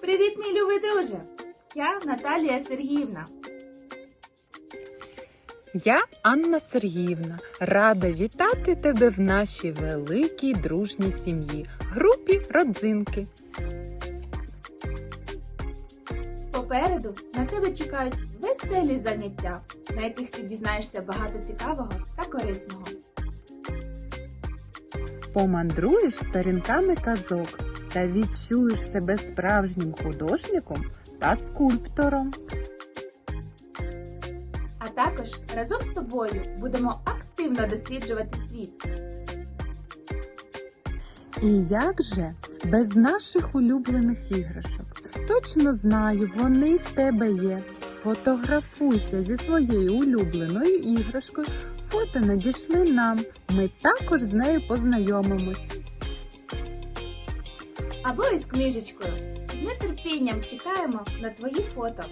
Привіт, мій любий друже! Я Наталія Сергіївна. Я Анна Сергіївна, рада вітати тебе в нашій великій дружній сім'ї, групі родзинки. Попереду на тебе чекають веселі заняття, на яких ти дізнаєшся багато цікавого та корисного. Помандруєш сторінками казок та відчуєш себе справжнім художником та скульптором. А також разом з тобою будемо активно досліджувати світ. І як же без наших улюблених іграшок? Точно знаю, вони в тебе є. Сфотографуйся зі своєю улюбленою іграшкою. Фото надійшли нам. Ми також з нею познайомимось. Або із книжечкою. З нетерпінням чекаємо на твої фото.